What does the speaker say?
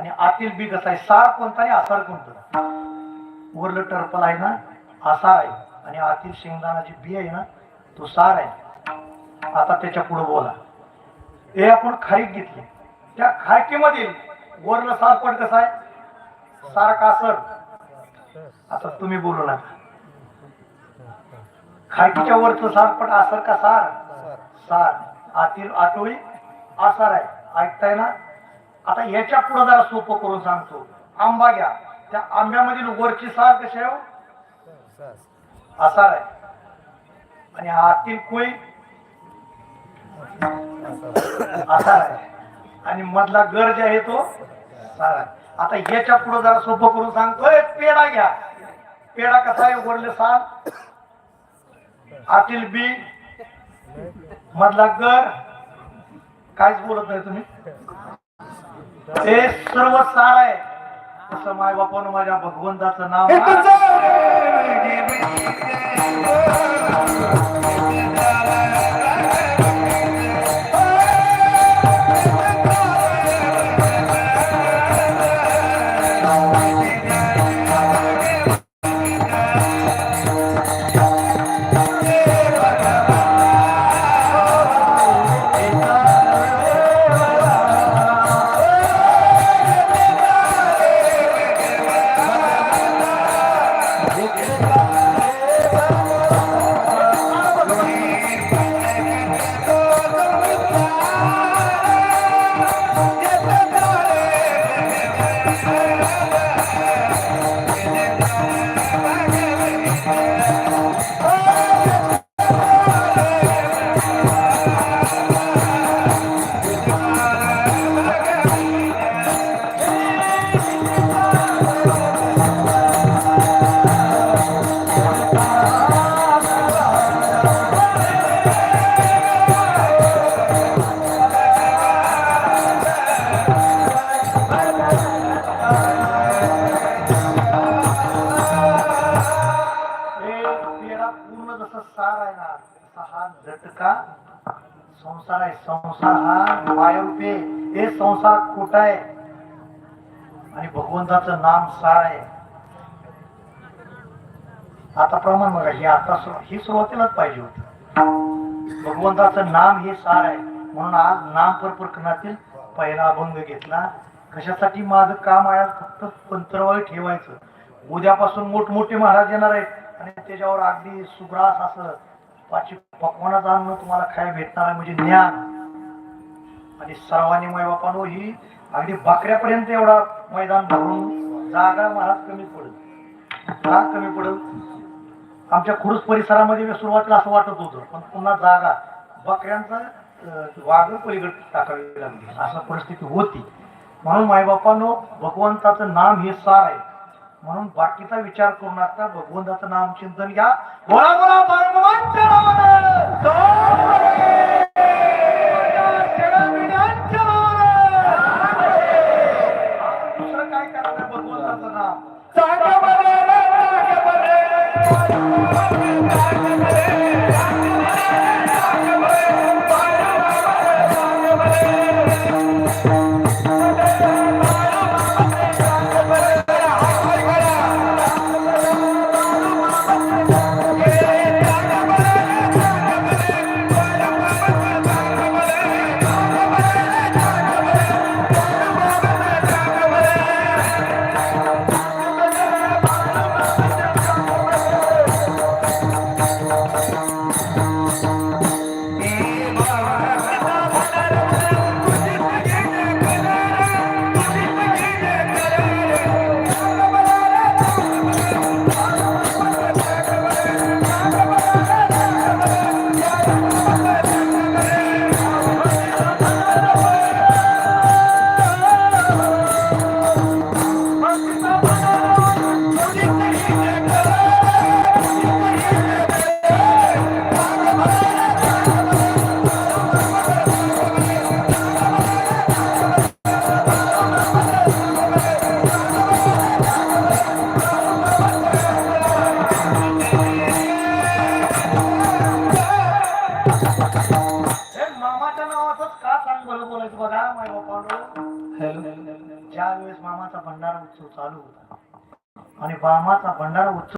आणि आतील बी कसं आहे? सार कोणता आणि आसार कोणता? वरलं टर्पल आहे ना? आसार आहे. आणि आतील शेंगदाणाची बी आहे ना तो सार आहे. आता त्याच्या पुढे बोला. हे आपण खारीक घेतली. त्या खारकीमधील वरलं सारपट कसं आहे? सार कासर आता तुम्ही बोलू नका. खारकीच्या वरचं सारपट आसर का सार? सार. आतील आटोळी आसार आहे. ऐकताय ना? आता याच्यापुढे जरा सोपं करून सांगतो. आंबा घ्या. त्या आंब्यामधील वरची सार कशी आहे हो? आसार आहे. आणि आतील कोळी आसार आहे. आणि मधला गर जे आहे तो सार आहे. आता याच्यापुढे जरा सोपं करून सांगतोय पेढा घ्या. पेढा कसा आहे? वरले सार. आतील बी. मधला गर. काहीच बोलत नाही तुम्ही. ते सर्व सार आहे. तसं माय बापानं माझ्या भगवंताचं नाव हे संसार आहे ना हा झटका संसार आहे संसार हा मायारूपी हे संसार कुठं आहे? आणि भगवंताचं नाम सार आहे. आता प्रमाण बघा हे आता हे ही सुरुवातीलाच पाहिजे होती. भगवंताचं नाम हे सार आहे. म्हणून आज नाम प्रकरणातील पहिला अभंग घेतला. कशासाठी माझं काम आहे? फक्त पंतरवाळी ठेवायचं. उद्यापासून मोठमोठे महाराज येणार आहेत. आणि त्याच्यावर अगदी सुग्रास असं पाचशे पकवानाचं अन्न तुम्हाला खायला भेटणार आहे म्हणजे ज्ञान. आणि सर्वांनी बापानो ही अगदी बाकऱ्यापर्यंत एवढा मैदान भरून जागा महाराज कमी पडेल. का कमी पडेल. आमच्या खुडूस परिसरामध्ये मी सुरुवातीला असं वाटत होतं पण पुन्हा जागा बकऱ्यांचा अं, वाघ पलीकडे टाकावी लागली. अशा परिस्थिती होती. म्हणून मायबापानो भगवंताचं नाम हे सार आहे. म्हणून बाकीचा विचार करू नका. भगवंताचं नाम चिंतन घ्या. बोला बोला भगवंत हे माय हॅलो. ज्या वेळेस मामाचा भंडारा उत्सव चालू होता आणि मामाचा भंडारा उत्सव